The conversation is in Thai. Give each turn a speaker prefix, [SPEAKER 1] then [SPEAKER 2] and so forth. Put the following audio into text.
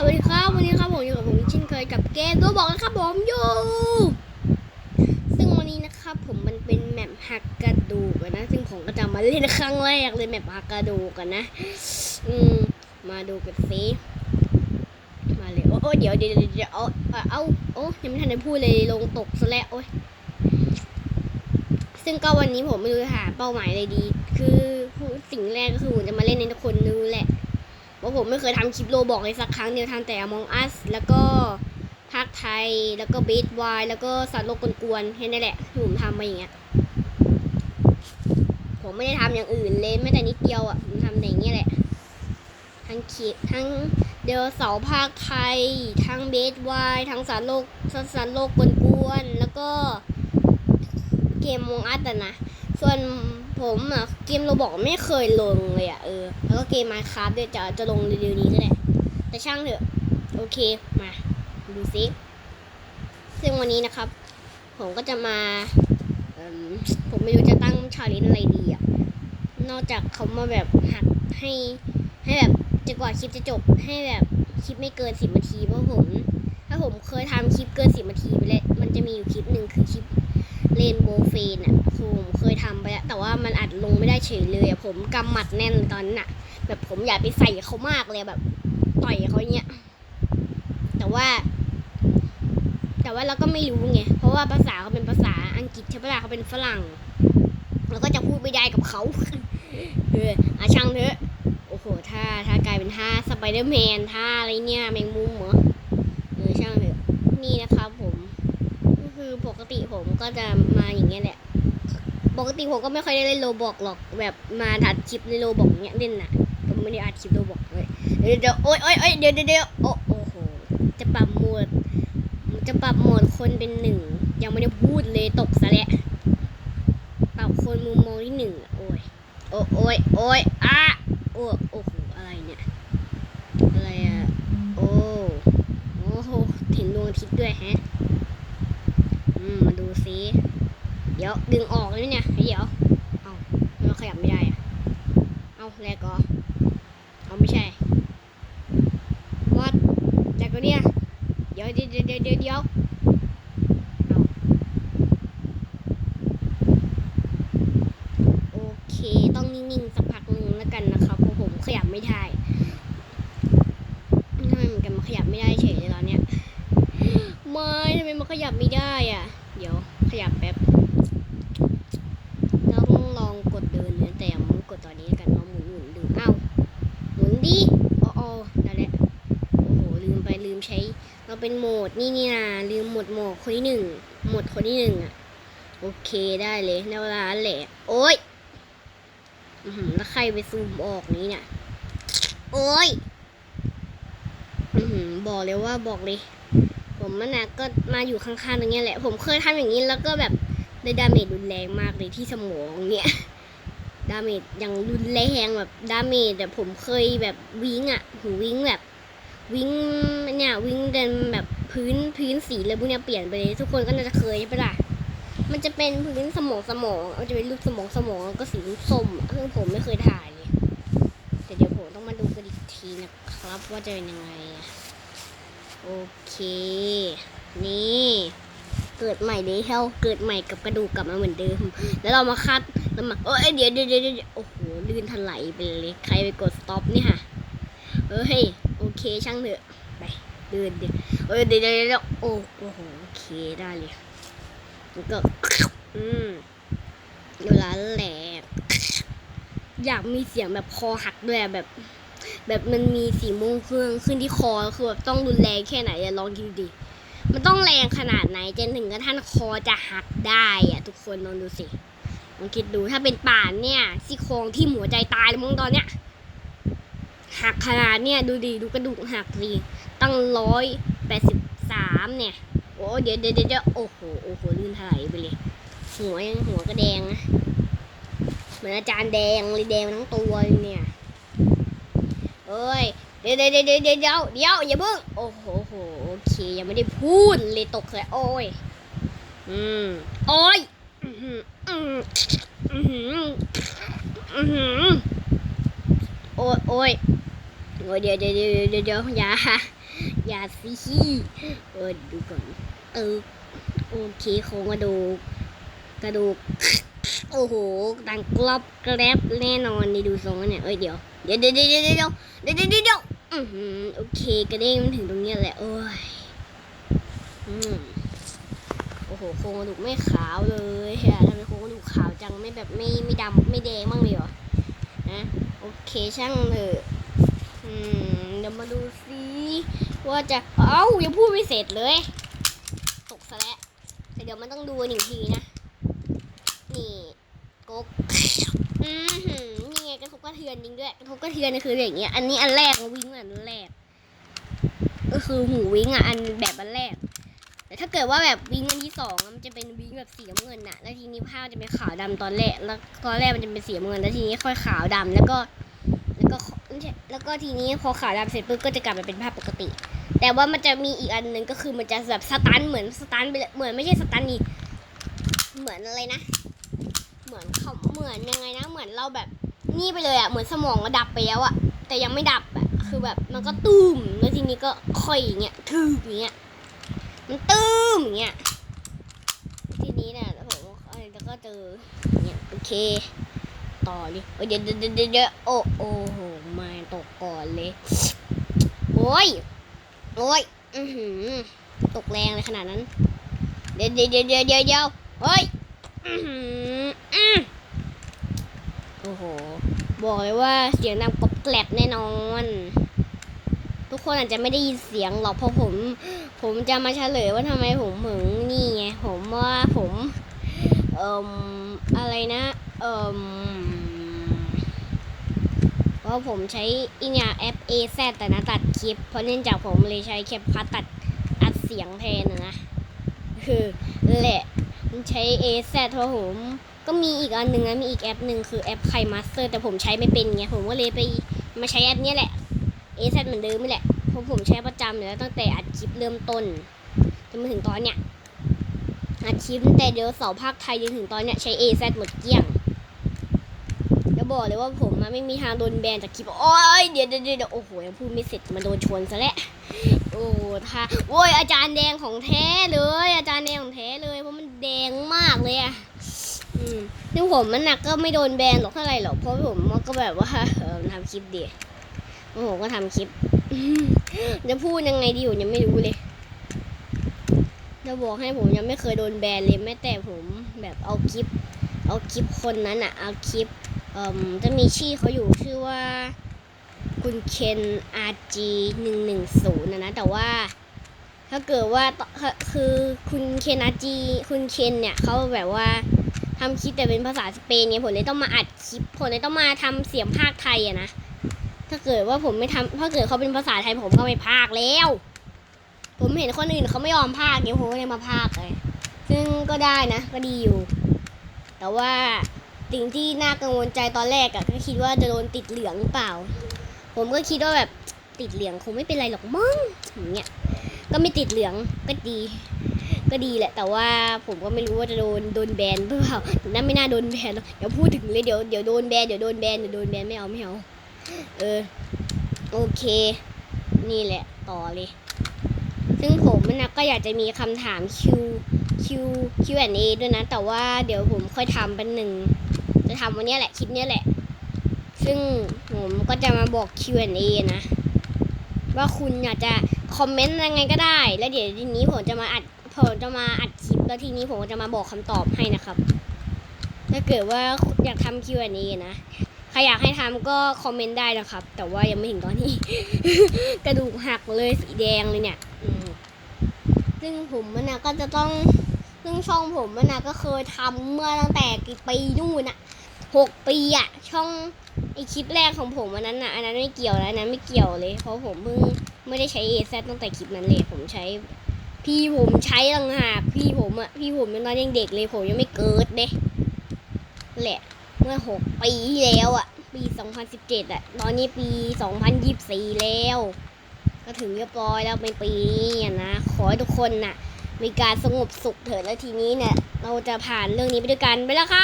[SPEAKER 1] สวัสดีครับวันนี้ครับผมอยู่กับผมเช่นเคยกับเกมตัวบอกนะครับผมอยู่ ซึ่งวันนี้นะครับผมมันเป็นแมปหักกระดูกนะ ซึ่งผมก็จะมาเล่นครั้งแรกเลยแมปหักกระดูกกันนะ อืมมาดูกันสิมาเลยโอ้โอเดี๋ยวเดี๋ยวเดี๋ยวเอาเอาโอ้ยังไม่ทันได้พูดเลยลงตกซะแล้วโอ้ยซึ่งก็วันนี้ผมไม่รู้จะหาเป้าหมายอะไรดี คือสิ่งแรกก็คือผมจะมาเล่นในทุกคนนู้แหละ ราะผมไม่เคยทำคลิปโลบอกเลยสักครั้งเดียวทำแต่ Among Us แล้วก็ภาคไทยแล้วก็เบสวายแล้วก็สัตว์โลกกวนๆแค่นั้นแหละที่ผมทำมาอย่างเงี้ย ผมไม่ได้ทำอย่างอื่นเลยแม้แต่นิดเดียวอะผมทำแต่อย่างเงี้ยแหละ ทั้งคลิปทั้งเดลเสาภาคไทย ทั้งเบสวายทั้งสัตว์โลกสัตว์โลกกวนๆแล้วก็เกมมงอัดนะส่วน ผมอะเกมโรบอกไม่เคยลงเลยอะเออ แล้วก็เกม Minecraft ด้วยจะจะลงเร็วๆนี้ก็ได้ แต่ช่างเถอะ โอเค มา ดูซิ ซึ่งวันนี้นะครับ ผมก็จะมาผมไม่รู้จะตั้งชาเลนอะไรดีอะนอกจากเขามาแบบหัดให้ให้แบบจะกว่าคลิปจะจบให้แบบคลิปไม่เกินสิบนาทีเพราะผม ถ้าผมเคยทำคลิปเกินสิบนาทีไปแล้วมันจะมีอยู่คลิปหนึ่งคือคลิป เรนโบว์เฟนอะคือผมเคยทำไปแล้ว แต่ว่ามันอัดลงไม่ได้เฉยเลยอะผมกำหมัดแน่นตอนนั้นอะ แบบผมอยากไปใส่เขามากเลยแบบ ต่อยเขาเนี้ย แต่ว่า แต่ว่าเราก็ไม่รู้ไง เพราะว่าภาษาเขาเป็นภาษาอังกฤษใช่ปะล่ะเขาเป็นฝรั่งเราก็จะพูดไม่ได้กับเขาเอออาช่างเถอะ โอ้โหถ้าถ้ากลายเป็นท่าสไปเดอร์แมนท่าอะไรเนี่ยแมงมุมเหรอเออช่างเถอะ นี่นะครับ คือปกติผมก็จะมาอย่างเงี้ยแหละ ปกติผมก็ไม่ค่อยได้เล่นโลบอกหรอกแบบมาถัดคลิปในโลบอกเนี้ยเล่นน่ะผมไม่ได้อัดคลิปโลบอกเลยเดี๋ยวโอ๊ยโอ๊ยโอ๊ยเดี๋ยวเดี๋ยวโอ้โอ้โหจะปรับโหมดจะปรับโหมดคนเป็นหนึ่งยังไม่ได้พูดเลยตกซะแล้วปรับคนมุมมองที่หนึ่งโอ้ยโอ้โอ้ยโอ้ยอะโอ้โอ้โหอะไรเนี่ยอะไรอะโอ้โอ้โหเห็นดวงอาทิตย์ด้วยแฮะ อืมมาดูซิเดี๋ยวดึงออกเลยเนี่ย เดี๋ยว เอามันขยับไม่ได้อะเอาแรกก็เอาไม่ใช่วัดแรกก็เนี่ย เดี๋ยวเดี๋ยวเดี๋ยวเดี๋ยวเดี๋ยวเดี๋ยวเอาโอเค ต้องนิ่งๆสักพักหนึ่งแล้วกันนะครับเพราะผมขยับไม่ได้ทำไมเหมือนกันมันขยับไม่ได้เฉยเลยตอนเนี้ยไม่ทำไมมันขยับไม่ได้อะ เดี๋ยวขยับแป๊บต้องลองกดเดินเลยแต่อย่ามึงกดตอนนี้แล้วกันเอาหมุนหมุนดูเอ้าหมุนดิอ๋ออ๋อนั่นแหละโอ้โหลืมไปลืมใช้ เป็นโหมดนี่นี่นะลืมหมดโหมดคนที่หนึ่งหมดคนที่หนึ่งอะ โอเคได้เลยในเวลาแหละ โอ๊ยแล้วใครไปซูมออกนี้เนี่ย โอ๊ยบอกเลยว่าบอกเลย ผมมันนะก็มาอยู่ข้างๆตรงเนี้ยแหละ ผมเคยทำอย่างนี้แล้วก็แบบได้ดาเมจรุนแรงมากเลยที่สมองเนี่ย ดาเมจอย่างรุนแรงแบบดาเมจแต่ผมเคยแบบวิ่งอะหูวิ่งแบบ วิ่งเนี่ยวิ่งเดินแบบพื้นพื้นสีเลยพวกเนี้ยเปลี่ยนไปเลยทุกคนก็น่าจะเคยใช่ปะล่ะมันจะเป็นพื้นสมองสมองมันจะเป็นรูปสมองสมองแล้วก็สีส้มซึ่งผมไม่เคยถ่ายเลยแต่เดี๋ยวผมต้องมาดูกันอีกทีนะครับ ว่าจะเป็นยังไงโอเค นี่ เกิดใหม่เลยเฮลเกิดใหม่กับกระดูกกลับมาเหมือนเดิม แล้วเรามาคัดแล้วมาเอ้ยเดี๋ยวเดี๋ยวเดี๋ยวเดี๋ยวโอ้โหลื่นถลายไปเลยใครไปกดสต็อปเนี่ยค่ะเอ้ย เคช่างเถอะไปเดินเดี๋ยวเอ้ยเดี๋ยวเดี๋ยวโอ้โหโอเคได้เลยแล้วก็อืมเวลาแหลกอยากมีเสียงแบบคอหักด้วยแบบ แบบมันมีสีม่วงเครื่องขึ้นที่คอคือแบบต้องรุนแรงแค่ไหนอะลองคิดดูดิมันต้องแรงขนาดไหนจนถึงกระทั่งคอจะหักได้อะทุกคนลองดูสิลองคิดดูถ้าเป็นป่านเนี่ยซี่โครงที่หัวใจตายเลยมั้งตอนเนี้ย หักขนาดเนี่ยดูดิดูกระดูกหักสิตั้งร้อยแปดสิบสามเนี่ย โอ้เดี๋ยวเดี๋ยวเดี๋ยวโอ้โหโอ้โหลื่นถลายไปเลย หัวยังหัวก็แดงนะเหมือนอาจารย์แดงเลยแดงทั้งตัวเลยเนี่ยเอ้ยเดี๋ยวเดี๋ยวเดี๋ยวเดี๋ยวเดี๋ยวเดี๋ยวอย่าเพิ่งโอ้โหโหโอเคยังไม่ได้พูดเลยตกเลยโอ้ยอืมโอ้ยอือหืออืออือหืออือหือโอ้ยโอ้ยโอ้ย เดี๋ยวเดี๋ยวเดี๋ยวเดี๋ยวเดี๋ยวอย่าอย่าสิเออดูก่อนเออโอเคโครงกระดูกกระดูกโอ้โหดังกรอบแกรบแน่นอนนี่ดูทรงเนี่ยเอ้ยเดี๋ยวเดี๋ยวเดี๋ยวเดี๋ยวเดี๋ยวเดี๋ยวเดี๋ยวเดี๋ยวอือโอเคกระเด้งมันถึงตรงนี้แหละโอ้ยอืมโอ้โหโครงกระดูกไม่ขาวเลยอะทำไมโครงกระดูกขาวจังไม่แบบไม่ไม่ดำไม่แดงบ้างเลยเหรอนะโอเคช่างเถอะ เดี๋ยวมาดูสิว่าจะ เอ้ายังพูดไม่เสร็จเลย ตกซะแล้วแต่เดี๋ยวมันต้องดูกันอีกทีนะ นี่กกอือหือนี่ไงกระทบกระเทือนจริงด้วย กระทบกระเทือนนี่คืออย่างเงี้ย อันนี้อันแรกวิ่งอันแรก ก็คือหูวิ่งอะ อันแบบอันแรก แต่ถ้าเกิดว่าแบบวิ่งอันที่สองมันจะเป็นวิ่งแบบสีน้ำเงินน่ะ แล้วทีนี้ภาจะเป็นขาวดำตอนแรก แล้วตอนแรกมันจะเป็นสีน้ำเงิน แล้วทีนี้ค่อยขาวดำแล้วก็ แล้วก็ทีนี้พอขาวดำเสร็จปุ๊บก็จะกลับมาเป็นภาพปกติ แต่ว่ามันจะมีอีกอันหนึ่งก็คือมันจะแบบสตันเหมือนสตันไปเลยเหมือนไม่ใช่สตันนี่เหมือนอะไรนะ เหมือนเขาเหมือนยังไงนะ เหมือนเราแบบนี่ไปเลยอะเหมือนสมองเราดับไปแล้วอะแต่ยังไม่ดับอะคือแบบมันก็ตุ้มแล้วทีนี้ก็ค่อยอย่างเงี้ยทึบอย่างเงี้ยมันตุ้มอย่างเงี้ยทีนี้เนี่ยผมเอ้ยแล้วก็เจออย่างเงี้ยโอเค ต่อดิเอ้ยเดี๋ยวเดี๋ยวเดี๋ยวเดี๋ยวโอ้โอ้โหม่ตกก่อนเลย โอ้ย โอ้ย อือหือ ตกแรงเลยขนาดนั้น เดี๋ยวเดี๋ยวเดี๋ยวเดี๋ยวเดี๋ยวเดี๋ยวเฮ้ย อือหืออือโอ้โห บอกเลยว่าเสียงดังกรอบแกรบแน่นอน ทุกคนอาจจะไม่ได้ยินเสียงหรอกเพราะผม ผมจะมาเฉลยว่าทำไมผมถึงนี่ไง ผมว่าผม เอ่มอะไรนะ เอ่มเพราะผมใช้อีเนี่ยแอป AZ แต่นะตัดคลิป เพราะเนื่องจากผมเลยใช้แคปคัทตัดอัดเสียงแทนนะนะคือแหละใช้ AZ เพราะผมก็มีอีกอันหนึ่งนะมีอีกแอปหนึ่งคือแอปไคมาสเตอร์แต่ผมใช้ไม่เป็นไงผมก็เลยไปมาใช้แอปนี้แหละ AZ เหมือนเดิมนี่แหละเพราะผมใช้ประจำอยู่แล้วตั้งแต่อัดคลิปเริ่มต้นจนมาถึงตอนเนี้ยอัดคลิปตั้งแต่เดี๋ยวเสาภาคไทยจนถึงตอนเนี้ยใช้ AZ หมดเกลี้ยง บอกเลยว่าผมไม่มีทางโดนแบนจากคลิปโอ้ยเดี๋ยวเดี๋ยวเดี๋ยวโอ้โหยังพูดไม่เสร็จมาโดนชนซะแล้วโอ้ท่าโอ้ยอาจารย์แดงของแท้เลย อาจารย์แดงของแท้เลยเพราะมันแดงมากเลยอะอืมซึ่งผมมันหนักก็ไม่โดนแบนหรอกเท่าไหร่หรอกเพราะผมมันก็แบบว่าเออทำคลิปดีผมก็ทำคลิป จะพูดยังไงดีผมยังไม่รู้เลย จะบอกให้ผมยังไม่เคยโดนแบนเลยแม้แต่ผมแบบเอาคลิป เอาคลิปคนนั้นอะเอาคลิป จะมีชื่อเขาอยู่ชื่อว่าคุณเคน RG หนึ่งหนึ่งศูนย์นะนะ แต่ว่าถ้าเกิดว่าคือคุณเคน RG คุณเคนเนี่ยเขาแบบว่าทำคลิปแต่เป็นภาษาสเปนเนี่ยผมเลยต้องมาอัดคลิปผมเลยต้องมาทำเสียงภาคไทยอะนะถ้าเกิดว่าผมไม่ทำถ้าเกิดเขาเป็นภาษาไทยผมก็ไม่ภาคแล้ว ผมเห็นคนอื่นเขาไม่ยอมภาคเนี่ยผมก็เลยมาภาคเลย ซึ่งก็ได้นะ ก็ดีอยู่ แต่ว่า สิ่งที่น่ากังวลใจตอนแรกอะก็คิดว่าจะโดนติดเหลืองหรือเปล่า ผมก็คิดว่าแบบติดเหลืองคงไม่เป็นไรหรอกมั้งอย่างเงี้ยก็ไม่ติดเหลืองก็ดี ก็ดีแหละ แต่ว่าผมก็ไม่รู้ว่าจะโดนโดนแบนหรือเปล่าน่าไม่น่าโดนแบนหรอกเดี๋ยวพูดถึงเลยเดี๋ยวเดี๋ยวโดนแบนเดี๋ยวโดนแบนเดี๋ยวโดนแบนไม่เอาไม่เอาเออโอเค นี่แหละต่อเลย ซึ่งผมนะก็อยากจะมีคำถาม Q Q Q&A ด้วยนะ แต่ว่าเดี๋ยวผมค่อยทำเป็นหนึ่ง จะทำวันนี้แหละคลิปนี้แหละ ซึ่งผมก็จะมาบอก Q&A นะ ว่าคุณอยากจะคอมเมนต์ยังไงก็ได้ แล้วเดี๋ยวทีนี้ผมจะมาอัดผมจะมาอัดคลิปแล้วทีนี้ผมจะมาบอกคำตอบให้นะครับ ถ้าเกิดว่าอยากทำ Q&A นะใครอยากให้ทำก็คอมเมนต์ได้นะครับ แต่ว่ายังไม่ถึงตอนนี้ กระดูกหักเลยสีแดงเลยเนี่ยซึ่งผมมันนะก็จะต้องซึ่งช่องผมมันนะก็เคยทำเมื่อตั้งแต่กี่ปีนู่นอะ หกปีอะช่องไอคลิปแรกของผมอันนั้นอะอันนั้นไม่เกี่ยวนะอันนั้นไม่เกี่ยวเลย เพราะผมเพิ่งไม่ได้ใช้เอซตั้งแต่คลิปนั้นเลยผมใช้ พี่ผมใช้ต่างหากพี่ผมอะพี่ผมตอนยังเด็กเลยผมยังไม่เกิดเด้แหละ เมื่อหกปีที่แล้วอะปี2017อะตอนนี้ปี2024แล้ว ก็ถึงเรียบร้อยแล้วเป็นปีนี้นะขอให้ทุกคนน่ะมีการสงบสุขเถิดแล้วทีนี้เนี่ย เราจะผ่านเรื่องนี้ไปด้วยกันไปแล้วค่ะ